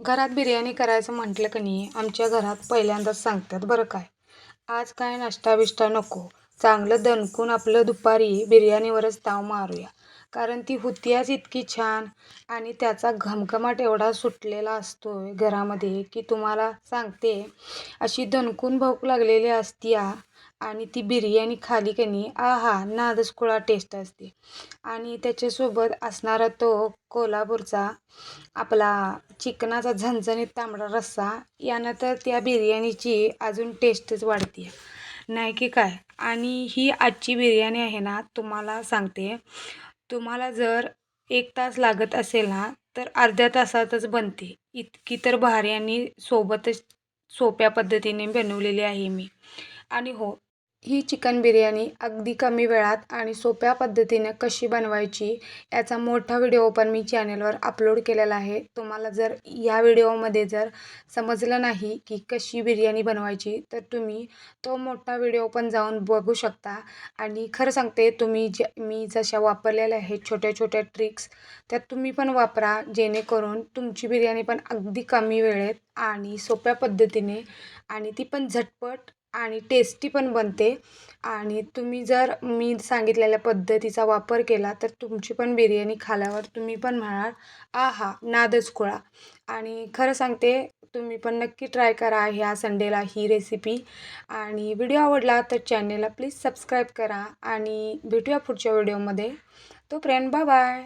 घरात बिर्याणी करायचं म्हटलं की नाही आमच्या घरात पहिल्यांदाच सांगतात बरं काय. आज काय नाश्ता बिष्टा नको. चांगलं दणकून आपलं दुपारी बिर्याणीवरच ताव मारूया. कारण ती होतीयाच इतकी छान आणि त्याचा घमघमाट एवढा सुटलेला असतो घरामध्ये की तुम्हाला सांगते अशी दणकून भूक लागलेली असतीया आणि ती बिर्याणी खाली कनी आहा नादच खुळा टेस्ट असते. आणि त्याच्यासोबत असणारा तो कोल्हापूरचा आपला चिकनाचा झणझणीत तांबडा रस्सा यानं तर त्या बिर्याणीची अजून टेस्टच वाढते नाही की काय? आणि ही आजची बिर्याणी आहे ना तुम्हाला सांगते तुम्हाला जर एक तास लागत असेल ना तर अर्ध्या तासातच बनते. इतकी तर भारी आणि सोबतच सोप्या पद्धतीने बनवलेली आहे मी. आणि हो ही चिकन बिर्याणी अगदी कमी वेळात आणि सोप्या पद्धतीने कशी बनवायची याचा मोठा व्हिडिओ पण मी चॅनलवर अपलोड केलेला आहे. तुम्हाला जर या व्हिडिओमध्ये जर समजलं नाही की कशी बिर्याणी बनवायची तर तुम्ही तो मोठा व्हिडिओ पण जाऊन बघू शकता. आणि खरं सांगते तुम्ही जे मी जशा वापरलेल्या आहेत छोट्या छोट्या ट्रिक्स त्या तुम्ही पण वापरा जेणेकरून तुमची बिर्याणी पण अगदी कमी वेळेत आणि सोप्या पद्धतीने आणि ती पण झटपट आणि टेस्टी पण बनते. आणि तुम्ही जर मी सांगितलेल्या पद्धतीचा वापर केला तर तुमची पण बिर्याणी खाल्यावर तुम्ही पण म्हणाल आहा नादच खुळा. आणि खरं सांगते तुम्ही पण नक्की ट्राय करा ह्या संडेला ही रेसिपी आणि व्हिडिओ आवडला तर चॅनेलला प्लीज सबस्क्राईब करा. आणि भेटूया पुढच्या व्हिडिओमध्ये तोपर्यंत बाय बाय